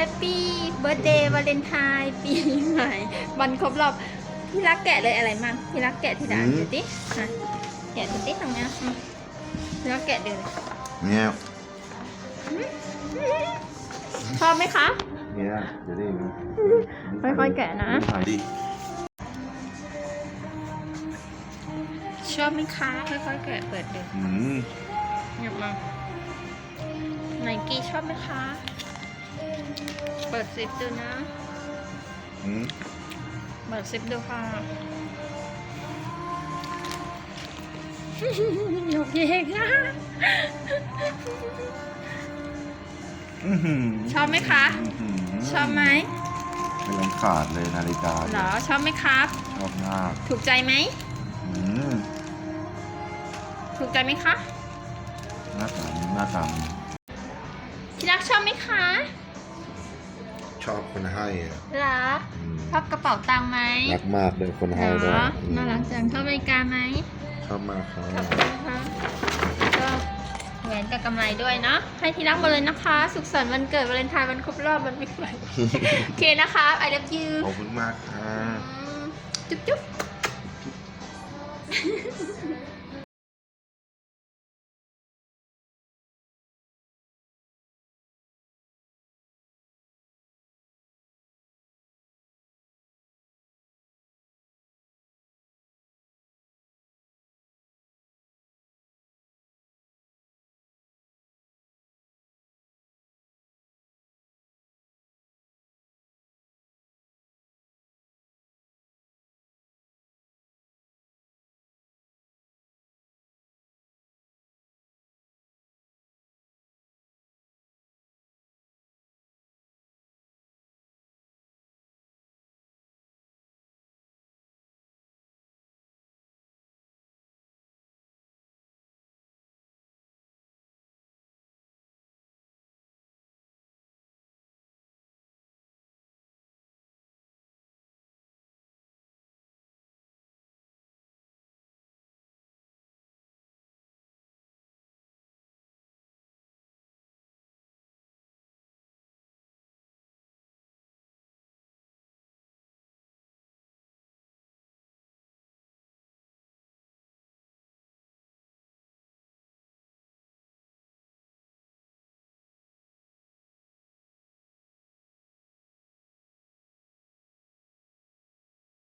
แฮปปี้เบิร์ดเดย์วาเลนไทน์ปีใหม่วันครบรอบที่รักแกะเลยอะไรมั่งที่รักแกะที่ด่านดูดิอะแกะดูดิตรงเนี้ยอืมที่รักแกะดูเลยเนี่ยชอบไหมคะเนี่ยเดี๋ยวดิค่อยๆแกะนะ ถ่ายดิชอบไหมคะค่อยๆแกะเปิดดูอืม หยิบมาไนกี้ชอบไหมคะ เปิดซิปดูนะ อืมเปิดซิปดูค่ะ ยกเยกนะอื้อหือชอบไหมคะ อื้อหืชอบไหมไม่ลำขาดเลยนาฬิกาเหรอ ชอบไหมครับ ชอบมากถูกใจไหม อืมถูกใจไหมคะหน้าตาหน้าตา ที่รักชอบไหมคะช อบคนให้อะรักอืมชอบกระเป๋าตังค์ไหมรักมากเลยคนเหให้รด้วยออืมน่ารักจังชอบนาฬิกาไหมชอบมากครับขอบคุณค่ะก็แหวนกับกำไรด้วยเนาะให้ที่รักหมดเลยนะคะ สุขสันต์วันเกิดวาเลนไทน์วันครบรอบวันปีใหม่โอเคนะคะ I love you ขอบคุณมากค่ะ อืมจุ๊บจุ๊บ